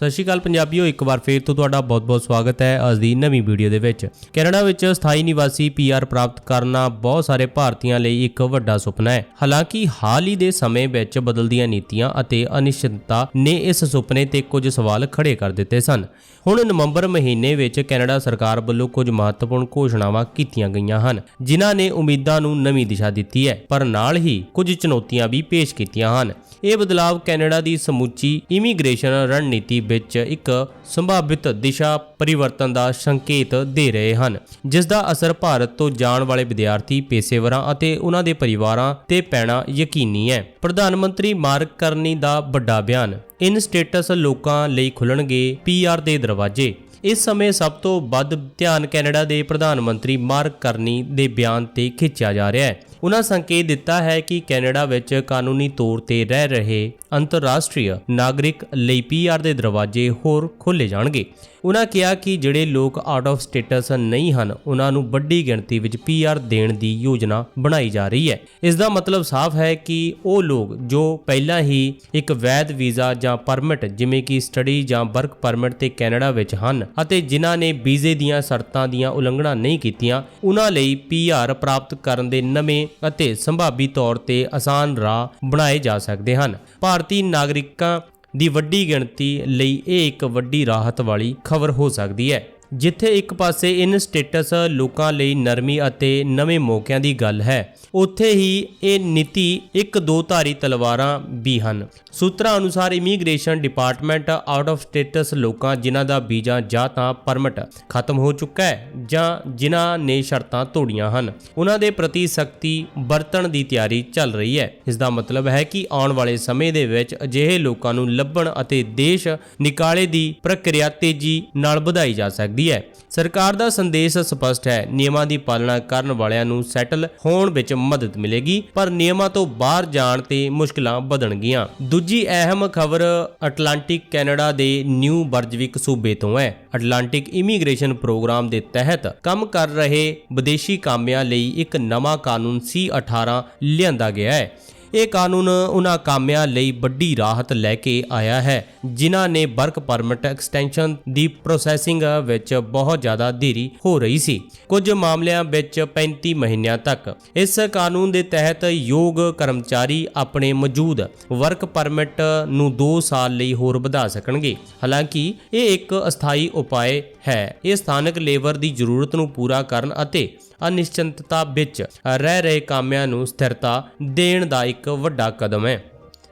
ਸਤਿ ਸ਼੍ਰੀ ਅਕਾਲ ਪੰਜਾਬੀਓ, ਇੱਕ ਵਾਰ ਫੇਰ ਤੋਂ ਤੁਹਾਡਾ ਬਹੁਤ-ਬਹੁਤ ਸਵਾਗਤ ਹੈ ਅੱਜ ਦੀ ਨਵੀਂ ਵੀਡੀਓ ਦੇ ਵਿੱਚ। ਕੈਨੇਡਾ ਵਿੱਚ ਸਥਾਈ ਨਿਵਾਸੀ ਪੀਆਰ ਪ੍ਰਾਪਤ ਕਰਨਾ ਬਹੁਤ ਸਾਰੇ ਭਾਰਤੀਆਂ ਲਈ ਇੱਕ ਵੱਡਾ ਸੁਪਨਾ ਹੈ। ਹਾਲਾਂਕਿ ਹਾਲ ਹੀ ਦੇ ਸਮੇਂ ਵਿੱਚ ਬਦਲਦੀਆਂ ਨੀਤੀਆਂ ਅਤੇ ਅਨਿਸ਼ਚਿਤਤਾ ਨੇ ਇਸ ਸੁਪਨੇ ਤੇ ਕੁਝ ਸਵਾਲ ਖੜੇ ਕਰ ਦਿੱਤੇ ਸਨ। ਹੁਣ ਨਵੰਬਰ ਮਹੀਨੇ ਵਿੱਚ ਕੈਨੇਡਾ ਸਰਕਾਰ ਵੱਲੋਂ ਕੁਝ ਮਹੱਤਵਪੂਰਨ ਘੋਸ਼ਣਾਵਾਂ ਕੀਤੀਆਂ ਗਈਆਂ ਹਨ, ਜਿਨ੍ਹਾਂ ਨੇ ਉਮੀਦਾਂ ਨੂੰ ਨਵੀਂ ਦਿਸ਼ਾ ਦਿੱਤੀ ਹੈ, ਪਰ ਨਾਲ ਹੀ ਕੁਝ ਚੁਣੌਤੀਆਂ ਵੀ ਪੇਸ਼ ਕੀਤੀਆਂ ਹਨ। ਇਹ ਬਦਲਾਅ ਕੈਨੇਡਾ ਦੀ ਸਮੁੱਚੀ ਇਮੀਗ੍ਰੇਸ਼ਨ ਰਣਨੀਤੀ ਵਿੱਚ ਇੱਕ ਸੰਭਾਵਿਤ ਦਿਸ਼ਾ ਪਰਿਵਰਤਨ ਦਾ ਸੰਕੇਤ ਦੇ ਰਹੇ ਹਨ, ਜਿਸ ਦਾ ਅਸਰ ਭਾਰਤ ਤੋਂ ਜਾਣ ਵਾਲੇ ਵਿਦਿਆਰਥੀ, ਪੇਸ਼ੇਵਰਾਂ ਅਤੇ ਉਹਨਾਂ ਦੇ ਪਰਿਵਾਰਾਂ ਤੇ ਪੈਣਾ ਯਕੀਨੀ ਹੈ। ਪ੍ਰਧਾਨ ਮੰਤਰੀ ਮਾਰਗ ਕਰਨੀ ਦਾ ਵੱਡਾ ਬਿਆਨ, ਇਨ ਸਟੇਟਸ ਲੋਕਾਂ ਲਈ ਖੁੱਲਣਗੇ ਪੀਆਰ ਦੇ ਦਰਵਾਜ਼ੇ। ਇਸ ਸਮੇਂ ਸਭ ਤੋਂ ਵੱਧ ਧਿਆਨ ਕੈਨੇਡਾ ਦੇ ਪ੍ਰਧਾਨ ਮੰਤਰੀ ਮਾਰਕ ਕਰਨੀ ਦੇ ਬਿਆਨ ਤੇ ਖਿੱਚਿਆ ਜਾ ਰਿਹਾ ਹੈ। ਉਹਨਾਂ ਸੰਕੇਤ ਦਿੱਤਾ ਹੈ ਕਿ ਕੈਨੇਡਾ ਵਿੱਚ ਕਾਨੂੰਨੀ ਤੌਰ ਤੇ ਰਹਿ ਰਹੇ ਅੰਤਰਰਾਸ਼ਟਰੀ ਨਾਗਰਿਕ ਲਈ ਪੀਆਰ ਦੇ ਦਰਵਾਜ਼ੇ ਹੋਰ ਖੋਲੇ ਜਾਣਗੇ। ਉਹਨਾਂ ਕਿਹਾ ਕਿ ਜਿਹੜੇ ਲੋਕ ਆਊਟ ਆਫ ਸਟੇਟਸ ਨਹੀਂ ਹਨ ਉਹਨਾਂ ਨੂੰ ਵੱਡੀ ਗਿਣਤੀ ਵਿੱਚ ਪੀਆਰ ਦੇਣ ਦੀ ਯੋਜਨਾ ਬਣਾਈ ਜਾ ਰਹੀ ਹੈ। ਇਸ ਦਾ ਮਤਲਬ ਸਾਫ਼ ਹੈ ਕਿ ਉਹ ਲੋਕ ਜੋ ਪਹਿਲਾਂ ਹੀ ਇੱਕ ਵੈਧ ਵੀਜ਼ਾ ਜਾਂ ਪਰਮਿਟ, ਜਿਵੇਂ ਕਿ ਸਟੱਡੀ ਜਾਂ ਵਰਕ ਪਰਮਿਟ ਤੇ ਕੈਨੇਡਾ ਵਿੱਚ ਹਨ ਅਤੇ ਜਿਨ੍ਹਾਂ ਨੇ ਵੀਜ਼ੇ ਦੀਆਂ ਸ਼ਰਤਾਂ ਦੀਆਂ ਉਲੰਘਣਾ ਨਹੀਂ ਕੀਤੀਆਂ ਉਹਨਾਂ ਲਈ ਪੀਆਰ ਪ੍ਰਾਪਤ ਕਰਨ ਦੇ ਨਵੇਂ ਅਤੇ ਸੰਭਾਵੀ ਤੌਰ ਤੇ ਆਸਾਨ ਰਾਹ ਬਣਾਏ ਜਾ ਸਕਦੇ ਹਨ। ਭਾਰਤੀ ਨਾਗਰਿਕਾਂ ਦੀ ਵੱਡੀ ਗਿਣਤੀ ਲਈ ਇਹ ਇੱਕ ਵੱਡੀ ਰਾਹਤ ਵਾਲੀ ਖਬਰ ਹੋ ਸਕਦੀ ਹੈ। ਜਿੱਥੇ ਇੱਕ ਪਾਸੇ ਇਨ ਸਟੇਟਸ ਲੋਕਾਂ ਲਈ ਨਰਮੀ ਅਤੇ ਨਵੇਂ ਮੌਕਿਆਂ ਦੀ ਗੱਲ ਹੈ, ਉੱਥੇ ਹੀ ਇਹ ਨੀਤੀ ਇੱਕ ਦੋ ਧਾਰੀ ਤਲਵਾਰਾਂ ਵੀ ਹਨ। ਸੂਤਰਾਂ ਅਨੁਸਾਰ immigration department out of status ਲੋਕਾਂ ਜਿਨ੍ਹਾਂ ਦਾ ਵੀਜ਼ਾ ਜਾਂ ਤਾਂ ਪਰਮਿਟ ਖਤਮ ਹੋ ਚੁੱਕਾ ਹੈ ਜਾਂ ਜਿਨ੍ਹਾਂ ਨੇ ਸ਼ਰਤਾਂ ਤੋੜੀਆਂ ਹਨ, ਉਹਨਾਂ ਦੇ ਪ੍ਰਤੀ ਸਖਤੀ ਵਰਤਣ ਦੀ ਤਿਆਰੀ ਚੱਲ ਰਹੀ ਹੈ। ਇਸ ਦਾ ਮਤਲਬ ਹੈ ਕਿ ਆਉਣ ਵਾਲੇ ਸਮੇਂ ਦੇ ਵਿੱਚ ਅਜਿਹੇ ਲੋਕਾਂ ਨੂੰ ਲੱਭਣ ਅਤੇ ਦੇਸ਼ ਨਿਕਾਲੇ ਦੀ ਪ੍ਰਕਿਰਿਆ ਤੇਜ਼ੀ ਨਾਲ ਵਧਾਈ ਜਾ ਸਕਦੀ ਹੈ। ਸਰਕਾਰ ਦਾ ਸੰਦੇਸ਼ ਸਪਸ਼ਟ ਹੈ। ਨਿਯਮਾਂ ਦੀ ਪਾਲਣਾ ਕਰਨ ਵਾਲਿਆਂ ਨੂੰ ਸੈਟਲ ਹੋਣ ਵਿੱਚ ਮਦਦ ਮਿਲੇਗੀ, ਪਰ ਨਿਯਮਾਂ ਤੋਂ ਬਾਹਰ ਜਾਣ ਤੇ ਮੁਸ਼ਕਲਾਂ ਵਧਣਗੀਆਂ। ਦੂਜੀ ਅਹਿਮ ਖਬਰ ਅਟਲਾਂਟਿਕ ਕੈਨੇਡਾ ਦੇ ਨਿਊ ਬਰਜਵਿਕ ਸੂਬੇ ਤੋਂ ਹੈ। ਅਟਲਾਂਟਿਕ ਇਮੀਗ੍ਰੇਸ਼ਨ ਪ੍ਰੋਗਰਾਮ ਦੇ ਤਹਿਤ ਕੰਮ ਕਰ ਰਹੇ ਵਿਦੇਸ਼ੀ ਕਾਮਿਆਂ ਲਈ ਇੱਕ ਨਵਾਂ ਕਾਨੂੰਨ C18 ਲਿਆਂਦਾ ਗਿਆ ਹੈ। ਇਹ ਕਾਨੂੰਨ ਉਹਨਾਂ ਕਾਮਿਆਂ ਲਈ ਵੱਡੀ ਰਾਹਤ ਲੈ ਕੇ ਆਇਆ ਹੈ, ਜਿਨ੍ਹਾਂ ਨੇ ਵਰਕ ਪਰਮਿਟ ਐਕਸਟੈਂਸ਼ਨ ਦੀ ਪ੍ਰੋਸੈਸਿੰਗ ਵਿੱਚ ਬਹੁਤ ਜ਼ਿਆਦਾ ਦੇਰੀ ਹੋ ਰਹੀ ਸੀ। ਕੁਝ ਮਾਮਲਿਆਂ ਵਿੱਚ 35 ਮਹੀਨਿਆਂ ਤੱਕ ਇਸ ਕਾਨੂੰਨ ਦੇ ਤਹਿਤ ਯੋਗ ਕਰਮਚਾਰੀ ਆਪਣੇ ਮੌਜੂਦ ਵਰਕ ਪਰਮਿਟ ਨੂੰ 2 ਸਾਲ ਲਈ ਹੋਰ ਵਧਾ ਸਕਣਗੇ। ਹਾਲਾਂਕਿ ਇਹ ਇੱਕ ਅਸਥਾਈ ਉਪਾਅ ਹੈ। ਇਹ ਸਥਾਨਕ ਲੇਬਰ ਦੀ ਜ਼ਰੂਰਤ ਨੂੰ ਪੂਰਾ ਕਰਨ ਅਤੇ ਅਨਿਸ਼ਚਿਤਤਾ ਵਿੱਚ ਰਹਿ ਰਹੇ ਕਾਮਿਆਂ ਨੂੰ ਸਥਿਰਤਾ ਦੇਣ ਦਾ ਇੱਕ ਵੱਡਾ ਕਦਮ ਹੈ।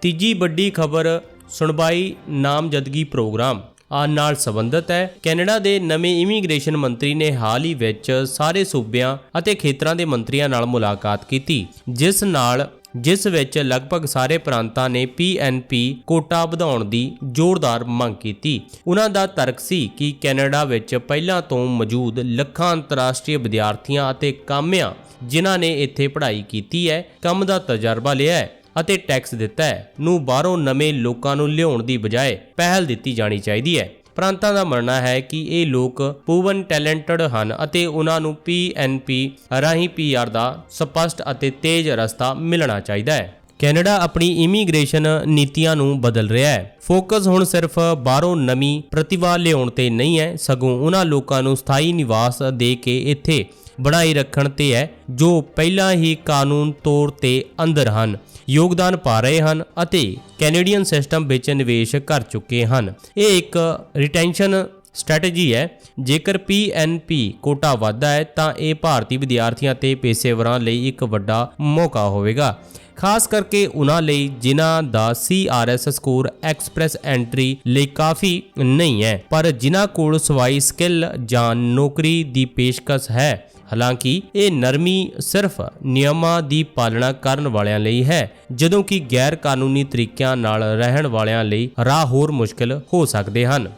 ਤੀਜੀ ਵੱਡੀ ਖਬਰ, ਸੁਣਵਾਈ ਨਾਮਜ਼ਦਗੀ ਪ੍ਰੋਗਰਾਮ। ਆ ਨਾਲ ਸੰਬੰਧਿਤ ਹੈ, ਕੈਨੇਡਾ ਦੇ ਨਵੇਂ ਇਮੀਗ੍ਰੇਸ਼ਨ ਮੰਤਰੀ ਨੇ ਹਾਲ ਹੀ ਵਿੱਚ ਸਾਰੇ ਸੂਬਿਆਂ ਅਤੇ ਖੇਤਰਾਂ ਦੇ ਮੰਤਰੀਆਂ ਨਾਲ ਮੁਲਾਕਾਤ ਕੀਤੀ, ਜਿਸ ਨਾਲ ਜਿਸ ਵਿੱਚ ਲਗਭਗ ਸਾਰੇ ਪ੍ਰਾਂਤਾਂ ਨੇ ਪੀਐਨਪੀ ਕੋਟਾ ਵਧਾਉਣ ਦੀ ਜ਼ੋਰਦਾਰ ਮੰਗ ਕੀਤੀ। ਉਹਨਾਂ ਦਾ ਤਰਕ ਸੀ ਕਿ ਕੈਨੇਡਾ ਵਿੱਚ ਪਹਿਲਾਂ ਤੋਂ ਮੌਜੂਦ ਲੱਖਾਂ ਅੰਤਰਰਾਸ਼ਟਰੀ ਵਿਦਿਆਰਥੀਆਂ ਅਤੇ ਕਾਮਿਆਂ ਜਿਨ੍ਹਾਂ ਨੇ ਇੱਥੇ ਪੜ੍ਹਾਈ ਕੀਤੀ ਹੈ, ਕੰਮ ਦਾ ਤਜਰਬਾ ਲਿਆ ਹੈ ਅਤੇ ਟੈਕਸ ਦਿੱਤਾ ਹੈ ਨੂੰ ਬਾਹਰੋਂ ਨਵੇਂ ਲੋਕਾਂ ਨੂੰ ਲਿਆਉਣ ਦੀ ਬਜਾਏ ਪਹਿਲ ਦਿੱਤੀ ਜਾਣੀ ਚਾਹੀਦੀ ਹੈ। ਪ੍ਰਾਂਤਾਂ ਦਾ ਮੰਨਣਾ ਹੈ ਕਿ ਇਹ ਲੋਕ ਪੂਵਨ ਟੈਲੈਂਟਡ ਹਨ ਅਤੇ ਉਹਨਾਂ ਨੂੰ ਪੀਐਨਪੀ ਰਾਹੀਂ ਪੀਆਰ ਦਾ ਸਪਸ਼ਟ ਅਤੇ ਤੇਜ਼ ਰਸਤਾ ਮਿਲਣਾ ਚਾਹੀਦਾ ਹੈ। ਕੈਨੇਡਾ ਆਪਣੀ ਇਮੀਗ੍ਰੇਸ਼ਨ ਨੀਤੀਆਂ ਨੂੰ ਬਦਲ ਰਿਹਾ ਹੈ। ਫੋਕਸ ਹੁਣ ਸਿਰਫ ਬਾਹਰੋਂ ਨਵੀਂ ਪ੍ਰਤਿਭਾ ਲਿਆਉਣ ਤੇ ਨਹੀਂ ਹੈ, ਸਗੋਂ ਉਹਨਾਂ ਲੋਕਾਂ ਨੂੰ ਸਥਾਈ ਨਿਵਾਸ ਦੇ ਕੇ ਇੱਥੇ ਬਣਾਈ ਰੱਖਣ ਤੇ ਹੈ, ਜੋ ਪਹਿਲਾਂ ਹੀ ਕਾਨੂੰਨ ਤੌਰ ਤੇ ਅੰਦਰ ਹਨ, ਯੋਗਦਾਨ ਪਾ ਰਹੇ ਹਨ ਅਤੇ ਕੈਨੇਡੀਅਨ ਸਿਸਟਮ ਵਿੱਚ ਨਿਵੇਸ਼ ਕਰ ਚੁੱਕੇ ਹਨ। ਇਹ ਇੱਕ ਰਿਟੈਂਸ਼ਨ ਸਟ੍ਰੈਟਜੀ ਹੈ, ਜੇਕਰ PNP ਕੋਟਾ ਵਾਧਾ ਹੈ, ਤਾਂ ਇਹ ਭਾਰਤੀ ਵਿਦਿਆਰਥੀਆਂ ਤੇ ਪੇਸ਼ੇਵਰਾਂ ਲਈ ਇੱਕ ਵੱਡਾ ਮੌਕਾ ਹੋਵੇਗਾ। ਖਾਸ ਕਰਕੇ ਉਹਨਾਂ ਲਈ ਜਿਨ੍ਹਾਂ ਦਾ CRS ਸਕੋਰ ਐਕਸਪ੍ਰੈਸ ਐਂਟਰੀ ਲਈ ਕਾਫੀ ਨਹੀਂ ਹੈ, ਪਰ ਜਿਨ੍ਹਾਂ ਕੋਲ ਸਵਾਈ ਸਕਿੱਲ ਜਾਂ ਨੌਕਰੀ ਦੀ ਪੇਸ਼ਕਸ਼ ਹੈ, ਹਾਲਾਂਕਿ ਇਹ ਨਰਮੀ ਸਿਰਫ ਨਿਯਮਾਂ ਦੀ ਪਾਲਣਾ ਕਰਨ ਵਾਲਿਆਂ ਲਈ ਹੈ, ਜਦੋਂ ਕਿ ਗੈਰ ਕਾਨੂੰਨੀ ਤਰੀਕਿਆਂ ਨਾਲ ਰਹਿਣ ਵਾਲਿਆਂ ਲਈ ਰਾਹ ਹੋਰ ਮੁਸ਼ਕਲ ਹੋ ਸਕਦੇ ਹਨ।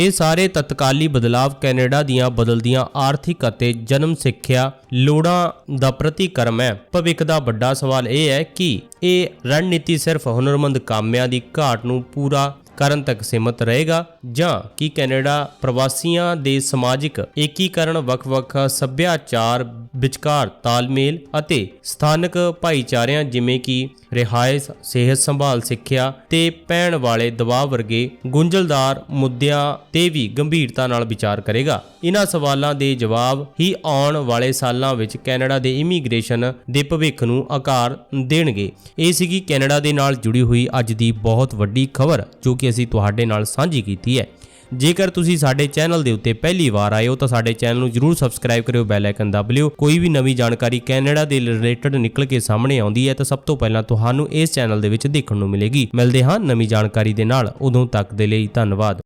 ਇਹ ਸਾਰੇ ਤਤਕਾਲੀ ਬਦਲਾਵ ਕੈਨੇਡਾ ਦੀਆਂ ਬਦਲਦੀਆਂ ਆਰਥਿਕ ਅਤੇ ਜਨਮ ਸਿੱਖਿਆ ਲੋੜਾਂ ਦਾ ਪ੍ਰਤੀਕਰਮ ਹੈ। ਭਵਿੱਖ ਦਾ ਵੱਡਾ ਸਵਾਲ ਇਹ ਹੈ ਕਿ ਇਹ ਰਣਨੀਤੀ ਸਿਰਫ ਹੁਨਰਮੰਦ ਕਾਮਿਆਂ ਦੀ ਘਾਟ ਨੂੰ ਪੂਰਾ ਕਰਨ ਤੱਕ ਸੀਮਤ ਰਹੇਗਾ? ਜਾਂ ਕੀ ਕੈਨੇਡਾ ਪ੍ਰਵਾਸੀਆਂ ਦੇ ਸਮਾਜਿਕ ਏਕੀਕਰਨ ਵੱਖ-ਵੱਖ ਸੱਭਿਆਚਾਰ, ਵਿਚਕਾਰ ਤਾਲਮੇਲ ਅਤੇ ਸਥਾਨਕ ਭਾਈਚਾਰਿਆਂ ਜਿਵੇਂ ਕਿ ਰਿਹਾਇਸ਼, ਸਿਹਤ ਸੰਭਾਲ, ਸਿੱਖਿਆ ਤੇ ਪੈਣ ਵਾਲੇ ਦਬਾਅ ਵਰਗੇ ਗੁੰਝਲਦਾਰ ਮੁੱਦਿਆਂ ਤੇ ਵੀ ਗੰਭੀਰਤਾ ਨਾਲ ਵਿਚਾਰ ਕਰੇਗਾ? ਇਹਨਾਂ ਸਵਾਲਾਂ ਦੇ ਜਵਾਬ ਹੀ ਆਉਣ ਵਾਲੇ ਸਾਲਾਂ ਵਿੱਚ ਕੈਨੇਡਾ ਦੇ ਇਮੀਗ੍ਰੇਸ਼ਨ ਦੇ ਭਵਿੱਖ ਨੂੰ ਆਕਾਰ ਦੇਣਗੇ। ਇਹ ਸੀਗੀ ਕੈਨੇਡਾ ਦੇ ਨਾਲ ਜੁੜੀ ਹੋਈ ਅੱਜ ਦੀ ਬਹੁਤ ਵੱਡੀ ਖਬਰ, ਜੋ ਕਿ ਅਸੀਂ ਤੁਹਾਡੇ ਨਾਲ ਸਾਂਝੀ ਕੀਤੀ ਹੈ। ਜੇਕਰ ਤੁਸੀਂ ਸਾਡੇ ਚੈਨਲ ਦੇ ਉੱਤੇ ਪਹਿਲੀ ਵਾਰ ਆਏ ਹੋ ਤਾਂ ਸਾਡੇ ਚੈਨਲ ਨੂੰ ਜਰੂਰ ਸਬਸਕ੍ਰਾਈਬ ਕਰਿਓ, ਬੈਲ ਆਈਕਨ ਦਬ ਲਿਓ। ਕੋਈ ਵੀ ਨਵੀਂ ਜਾਣਕਾਰੀ ਕੈਨੇਡਾ ਦੇ ਰਿਲੇਟਡ ਨਿਕਲ ਕੇ ਸਾਹਮਣੇ ਆਉਂਦੀ ਹੈ ਤਾਂ ਸਭ ਤੋਂ ਪਹਿਲਾਂ ਤੁਹਾਨੂੰ ਇਸ ਚੈਨਲ ਦੇ ਵਿੱਚ ਦੇਖਣ ਨੂੰ ਮਿਲੇਗੀ। ਮਿਲਦੇ ਹਾਂ ਨਵੀਂ ਜਾਣਕਾਰੀ ਦੇ ਨਾਲ। ਉਦੋਂ ਤੱਕ ਦੇ ਲਈ ਧੰਨਵਾਦ।